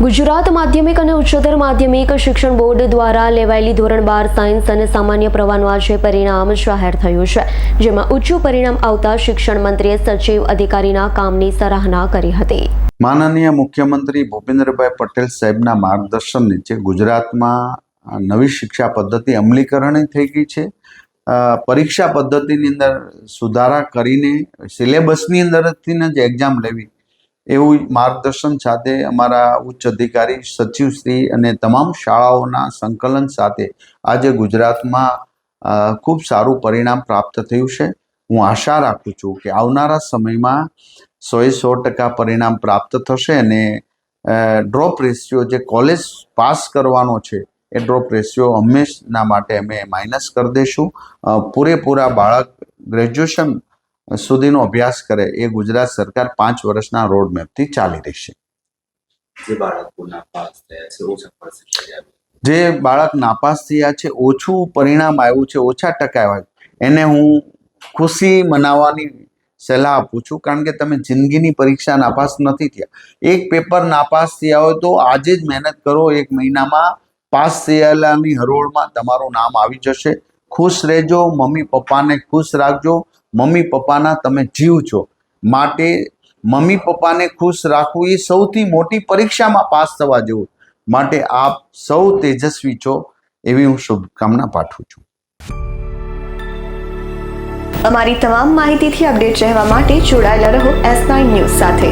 ગુજરાત માધ્યમિક અને ઉચ્ચતર માધ્યમિક શિક્ષણ બોર્ડ દ્વારા લેવાયેલી ધોરણ બાર સાયન્સ અને સામાન્ય પ્રવાહનું આજે પરિણામ જાહેર થયું છે, જેમાં ઊંચું પરિણામ આવતા શિક્ષણ મંત્રીએ સચિવ અધિકારીના કામની સરાહના કરી હતી. માનનીય મુખ્યમંત્રી ભૂપેન્દ્રભાઈ પટેલ સાહેબના માર્ગદર્શન નીચે ગુજરાતમાં નવી શિક્ષા પદ્ધતિ અમલીકરણ થઈ ગઈ છે. પરીક્ષા પદ્ધતિની અંદર સુધારા કરીને સિલેબસની અંદરથી જ એક્ઝામ લેવી એવું માર્ગદર્શન સાથે અમારા ઉચ્ચ અધિકારી સચિવશ્રી અને તમામ શાળાઓના સંકલન સાથે આજે ગુજરાતમાં ખૂબ સારું પરિણામ પ્રાપ્ત થયું છે. હું આશા રાખું છું કે આવનારા સમયમાં સોએ સો ટકા પરિણામ પ્રાપ્ત થશે અને ડ્રોપ રેશિયો જે કોલેજ પાસ કરવાનો છે, એ ડ્રોપ રેશિયો હંમેશના માટે અમે માઇનસ કરી દઈશું. પૂરેપૂરા બાળક ગ્રેજ્યુએશન સુધીનો અભ્યાસ કરે એ ગુજરાત સરકાર પાંચ વર્ષના રોડ મેપથી ચાલી રહી છે. જે બાળક નાપાસ થયા છે ઓછું પરિણામ આવ્યું છે ઓછા ટકા આવ્યા એને હું ખુશી મનાવવાની સલાહ આપું છું કારણ કે તમે જિંદગીની પરીક્ષા નાપાસ નથી થયા. એક પેપર નાપાસ થયા હોય તો આજે જ મહેનત કરો એક મહિનામાં પાસ થયેલાની હરોળમાં તમારું નામ આવી જશે. ખુશ રહેજો, મમ્મી પપ્પાને ખુશ રાખજો. મમ્મી પપ્પાના તમે જીવ છો. માટે મમ્મી પપ્પાને ખુશ રાખવું એ સૌથી મોટી પરીક્ષામાં પાસ થવા જેવું. માટે આપ સૌ તેજસ્વી છો. એવી હું શુભકામના પાઠવું છું. અમારી તમામ માહિતીથી અપડેટ રહેવા માટે જોડાયેલા રહો એસ નાઇન ન્યૂઝ સાથે.